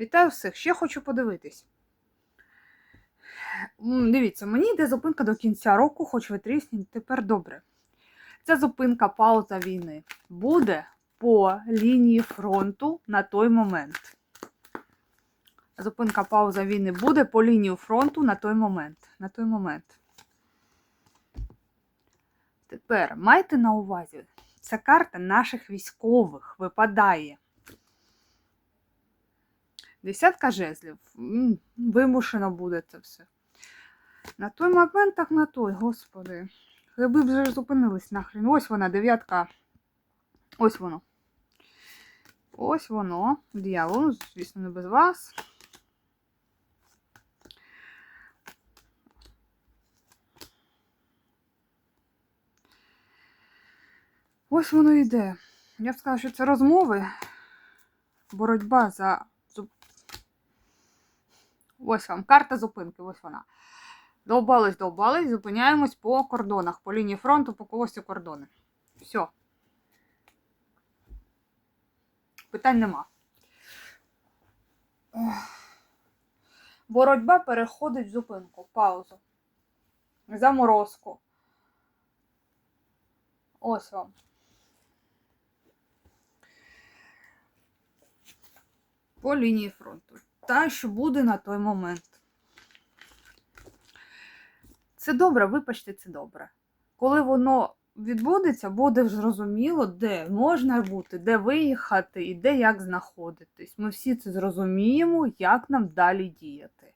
Вітаю всіх! Ще хочу подивитись. Дивіться, мені йде зупинка до кінця року, хоч ви трісніть, тепер добре. Ця зупинка пауза війни буде по лінії фронту на той момент. Зупинка пауза війни буде по лінії фронту на той момент. На той момент. Тепер майте на увазі, ця карта наших військових випадає. Десятка жезлів. Вимушено буде це все. На той момент, так на той, господи. Ви вже зупинились нахрен. Ось вона, дев'ятка. Ось воно. Ось воно. Ну, звісно, не без вас. Ось воно йде. Я б сказала, що це розмови. Боротьба за. Ось вам карта зупинки, ось вона. Довбались, довбались, зупиняємось по кордонах, по лінії фронту, по когось кордони. Все. Питань нема. Боротьба переходить в зупинку, паузу. Заморозку. Ось вам. По лінії фронту. Та, що буде на той момент. Це добре, вибачте, це добре. Коли воно відбудеться, буде зрозуміло, де можна бути, де виїхати і де як знаходитись. Ми всі це зрозуміємо, як нам далі діяти.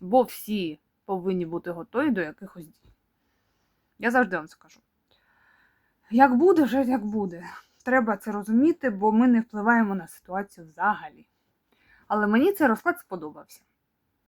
Бо всі повинні бути готові до якихось дій. Я завжди вам скажу. Як буде, вже як буде. Треба це розуміти, бо ми не впливаємо на ситуацію взагалі. Але мені цей розклад сподобався.